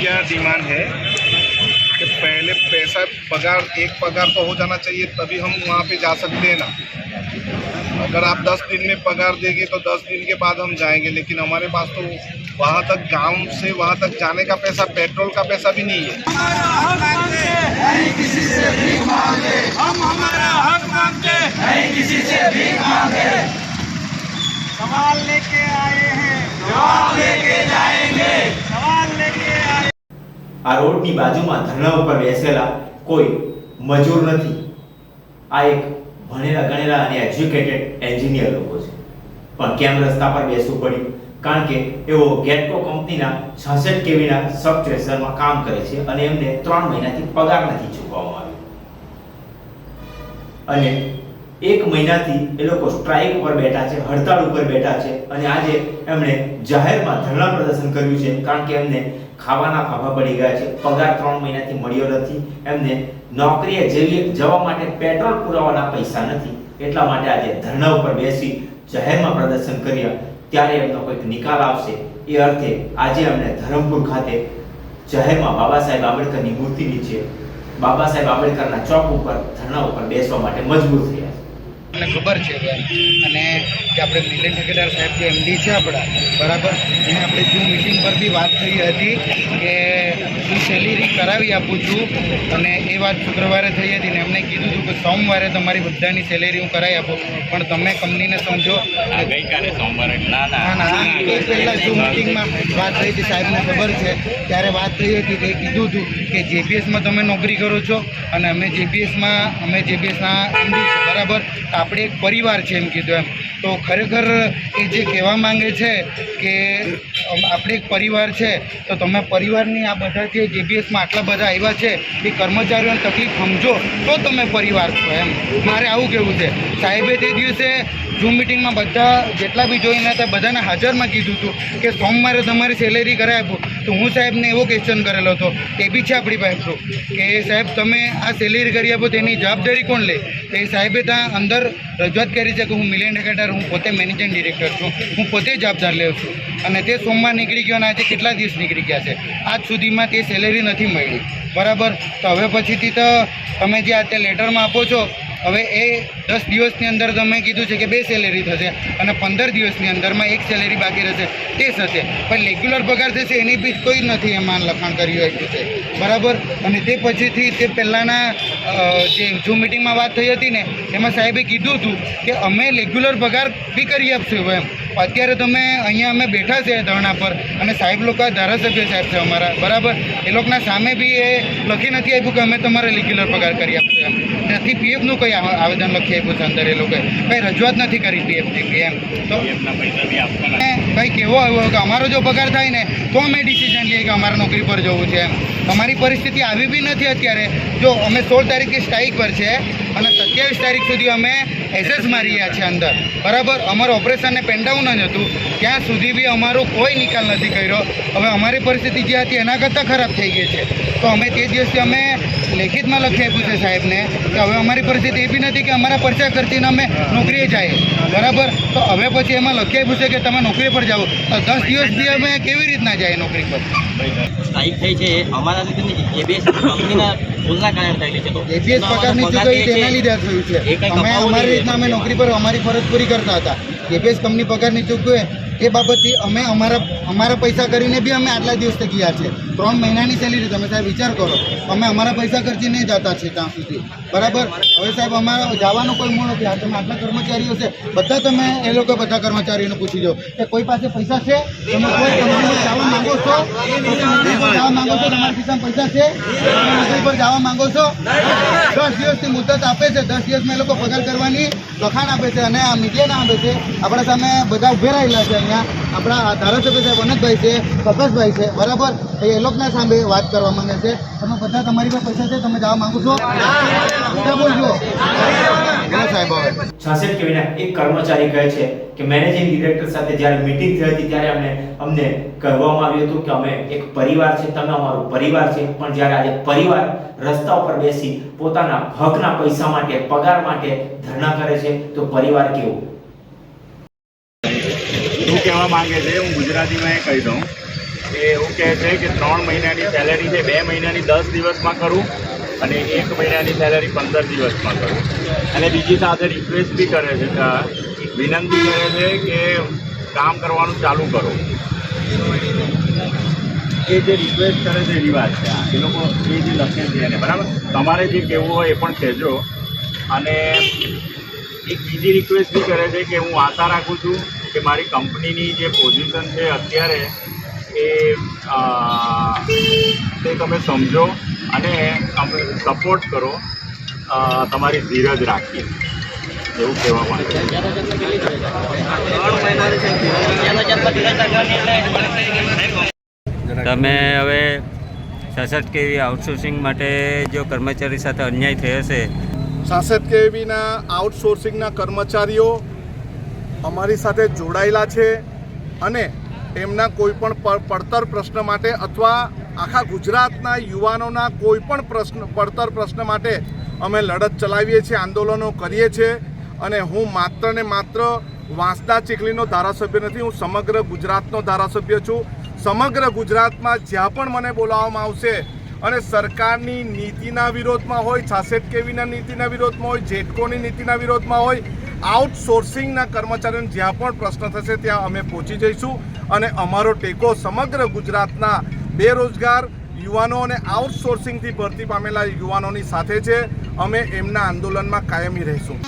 क्या डिमांड है कि पहले पैसा पगार, एक पगार तो हो जाना चाहिए, तभी हम वहाँ पे जा सकते हैं ना। अगर आप दस दिन में पगार देंगे तो दस दिन के बाद हम जाएँगे, लेकिन हमारे पास तो वहाँ तक गांव से वहाँ तक जाने का पैसा पेट्रोल का पैसा भी नहीं है हम हमारा हक मांगते नहीं किसी से भी मांगे सवाल लेके आए हैं जवाब लेके जाएंगे सवाल लेके आए આ રોડની બાજુમાં ધરણા ઉપર બેસેલા કોઈ મજૂર નથી આ એક ભણેલા ગણેલા અને એજ્યુકેટેડ એન્જિનિયર લોકો છે પણ કેમ રસ્તા પર બેસવું પડ્યું કારણ કે એઓ ગેટકો કંપનીના છાસઠ કેવીના સબ ટ્રેસરમાં કામ કરે છે અને એમને ત્રણ મહિનાથી પગાર નથી ચૂકવવામાં આવ્યો. અને એક મહિનાથી એ લોકો સ્ટ્રાઇક ઉપર બેઠા છે, હડતાળ ઉપર બેઠા છે અને આજે એમણે જાહેરમાં ધરણા પ્રદર્શન કર્યું છે કારણ કે એમને ખાવાના ફાફા પડી ગયા છે, પગાર ત્રણ મહિનાથી મળ્યો નથી, એમને નોકરીએ જેવી જવા માટે પેટ્રોલ પુરાવાના પૈસા નથી, એટલા માટે આજે ધરણા ઉપર બેસી જાહેરમાં પ્રદર્શન કર્યા. ત્યારે એમનો કોઈક નિકાલ આવશે. એ અર્થે આજે અમને ધરમપુર ખાતે જાહેરમાં બાબા સાહેબ આંબેડકરની મૂર્તિ નીચે, બાબા સાહેબ આંબેડકરના ચોક ઉપર, ધરણા ઉપર બેસવા માટે મજબૂર થયા મને ખબર છે, અને કે આપણે મિલન ઠેકેદાર સાહેબ જે એમડી છે આપણા. બરાબર? એને આપણે જૂ મિટિંગ પર બી વાત થઈ હતી કે હું સેલેરી કરાવી આપું છું અને એ વાત શુક્રવારે થઈ હતી ને એમને કીધું હતું કે સોમવારે તમારી બધાની સેલેરી હું કરાવી આપું. પણ તમે કંપનીને સમજો. ગઈકાલે સોમવારે. ના ના. ના એ પહેલાં ઝૂમ મિટિંગમાં વાત થઈ હતી સાહેબને ખબર છે. ત્યારે વાત થઈ હતી કે કીધું હતું કે જેપીએસમાં તમે નોકરી કરો છો અને અમે જેપીએસમાં અમે જેપીએસના બરાબર? આપણે એક પરિવાર છે એમ કીધું એમ. તો ખરેખર એ જે કહેવા માંગે છે કે આપણે એક પરિવાર છે, તો તમે પરિવારની આ બધા જે જેપીએસમાં આટલા બધા આવ્યા છે, એ કર્મચારીઓને તકલીફ સમજો, તો તમે પરિવાર છો એમ. મારે આવું કહેવું છે. સાહેબે તે દિવસે ઝૂમ મિટિંગમાં બધા જેટલા બી જોઈને હતા, બધાને હાજરમાં કીધું હતું કે સોમવારે તમારી સેલેરી કરાવી આપો. તો હું સાહેબને એવો ક્વેશ્ચન કરેલો હતો, એ બી છે આપણી પાસે? કે, સાહેબ, તમે આ સેલેરી કરી આપો, તેની જવાબદારી કોણ લે? તો એ સાહેબે ત્યાં અંદર રજૂઆત કરી છે કે હું મિલિયન ડેકેટર હું પોતે મેનેજિંગ ડિરેક્ટર છું, હું પોતે જવાબદાર લેઉં છું. અને તે સોમવાર નીકળી ગયો અને આજે કેટલા દિવસ નીકળી ગયા છે? આજ સુધીમાં તે સેલેરી નથી મળી. બરાબર? તો હવે પછીથી તો તમે જે આ તે લેટરમાં આપો છો હવે એ દસ દિવસની અંદર તમે કીધું છે કે બે સેલેરી થશે અને પંદર દિવસની અંદરમાં એક સેલેરી બાકી રહેશે, તે થશે. પણ રેગ્યુલર પગાર થશે એની બી કોઈ નથી એમાં લખાણ કર્યું આપ્યું છે. બરાબર? અને તે પછીથી તે પહેલાંના જે ઝૂમ મિટિંગમાં વાત થઈ હતી ને, એમાં સાહેબે કીધું હતું કે અમે રેગ્યુલર પગાર બી કરી આપશું એમ. અત્યારે તમે અહીંયા અમે બેઠા છે ધરણા પર અને સાહેબ લોકો ધારાસભ્ય સાહેબ છે અમારા. બરાબર? એ લોકોના સામે બી એ લખી નથી આપ્યું કે અમે તમારે રેગ્યુલર પગાર કરી આપશું એમ. નથી પીએફનું કંઈ આવેદન લખી આપ્યું છે અંદર એ લોકોએ. કંઈ રજૂઆત નથી કરી પીએફની એમ. તો કંઈક એવો આવ્યો? કે અમારો જો પગાર થાય ને તો અમે ડિસિઝન લઈએ કે અમારે નોકરી પર જવું છે એમ. અમારી પરિસ્થિતિ આવી બી નથી અત્યારે. જો અમે સોળ તારીખથી સ્ટ્રાઇક પર છે અને સત્યાવીસ તારીખ સુધી અમે એસેસ મારી રહ્યા છીએ અંદર. બરાબર? અમારું ઓપરેશનને પેન્ડાઉન જ હતું. ત્યાં સુધી બી અમારો કોઈ નિકાલ નથી કર્યો. હવે અમારી પરિસ્થિતિ જે હતી એના કરતાં ખરાબ થઈ ગઈ છે. તો અમે તે દિવસથી અમે લેખિતમાં લખી આપ્યું છે સાહેબને કે હવે અમારી પરિસ્થિતિ એ બી નથી કે અમારા પરચા કરતીને અમે નોકરીએ જાય. બરાબર? તો હવે પછી એમાં લખી આપ્યું છે કે તમે નોકરી પર જાઓ. તો દસ દિવસથી અમે કેવી રીતના જાય નોકરી પર? સ્ટ્રાઇક થઈ છે. એ અમારા લીધે નહીં એબીએસ કંપનીના ભૂલના કારણે થયેલી છે. તો એપીએસ એનો પગારની ચૂકવણી તેના લીધે થયું છે. અમે અમારી રીતના અમે નોકરી પર અમારી ફરજ પૂરી કરતા હતા. એપીએસ કંપની પગારની ચૂકવે એ બાબતથી અમે અમારા અમારા પૈસા કરીને બી અમે આટલા દિવસ ગયા છે? ત્રણ મહિનાની સેલેરી તમે સાહેબ વિચાર કરો. અમે અમારા પૈસા ખર્ચીને જતા છીએ ત્યાં સુધી. બરાબર? હવે સાહેબ, અમારા જવાનો કોઈ મૂળ નથી. આ તમે આટલા કર્મચારીઓ છે, બધા તમે એ લોકો બધા કર્મચારીઓને પૂછી જાઓ કે કોઈ પાસે પૈસા છે? તમે કોઈ કંપનીમાં જવા માંગો છો? જવા માંગો છો? તમારા ખિસ્સામાં પૈસા છે? નોકરી પર જવા માંગો છો? દસ દિવસની મુદત આપે છે. દસ દિવસમાં એ લોકો પગાર કરવાની લખાણ આપે છે અને આ મીડિયાને આપે છે. આપણા સામે બધા ઉભે રહેલા છે અહીંયા. આપણા ધારાસભ્ય સાહેબ અનંતભાઈ છે પ્રકાશભાઈ છે બરાબર? એ લોકોના સામે વાત કરવા માંગે છે. તમે બધા તમારી પાસે પૈસા છે તમે જવા માંગો છો? બોલજો. બોલો સાહેબ. હવે છાસઠ કેવીના એક કર્મચારી કહે છે કે મેનેજિંગ ડિરેક્ટર સાથે જ્યારે મીટિંગ થઈ હતી ત્યારે અમને અમને કહેવામાં આવ્યું હતું કે અમે એક પરિવાર છે તમે અમારો પરિવાર છે પણ જ્યારે આજે પરિવાર રસ્તા ઉપર બેસી પોતાના હકના પૈસા માટે પગાર માટે ધરણા કરે છે તો પરિવાર કેવું? શું કહેવા માંગે છે, હું ગુજરાતીમાં એ કહી દઉં કે એવું કહે છે કે ત્રણ મહિનાની સેલેરી છે, બે મહિનાની દસ દિવસમાં કરું અને એક મહિનાની સેલેરી પંદર દિવસમાં કરું. અને બીજી સાથે રિક્વેસ્ટ બી કરે છે વિનંતી કરે છે કે કામ કરવાનું ચાલુ કરો. એ જે રિક્વેસ્ટ કરે છે એવી વાત છે એ લોકો એ જે લખે છે એને, બરાબર? તમારે જે કહેવું હોય એ પણ કહેજો. અને એક બીજી રિક્વેસ્ટ બી કરે છે કે હું આશા રાખું છું કે મારી કંપનીની જે પોઝિશન છે અત્યારે એ તે તમે સમજો અને સપોર્ટ કરો તમારી ધીરજ રાખી એવું કહેવા માંગે તમે હવે સાસઠ કેવી આઉટસોર્સિંગ માટે જો કર્મચારી સાથે અન્યાય થયો છે? સાસઠ કેવીના આઉટસોર્સિંગના કર્મચારીઓ અમારી સાથે જોડાયેલા છે અને એમના કોઈ પણ પ- પડતર પ્રશ્ન માટે અથવા આખા ગુજરાતના યુવાનોના કોઈ પણ પ્રશ્ન, પડતર પ્રશ્ન માટે અમે લડત ચલાવીએ છીએ, આંદોલનો કરીએ છીએ અને હું માત્ર ને માત્ર વાંસદા ચીખલીનો ધારાસભ્ય નથી, હું સમગ્ર ગુજરાતનો ધારાસભ્ય છું. સમગ્ર ગુજરાતમાં જ્યાં પણ મને બોલાવવામાં આવશે અને સરકારની નીતિના વિરોધમાં હોય, છાસઠ કેવીના નીતિના વિરોધમાં હોય જેટકોની નીતિના વિરોધમાં હોય આઉટસોર્સિંગના કર્મચારીઓને જ્યાં પણ પ્રશ્ન થશે ત્યાં અમે પહોંચી જઈશું અને અમારો ટેકો સમગ્ર ગુજરાતના બેરોજગાર યુવાનો અને આઉટસોર્સિંગથી ભરતી પામેલા યુવાનોની સાથે છે. અમે એમના આંદોલનમાં કાયમી રહીશું.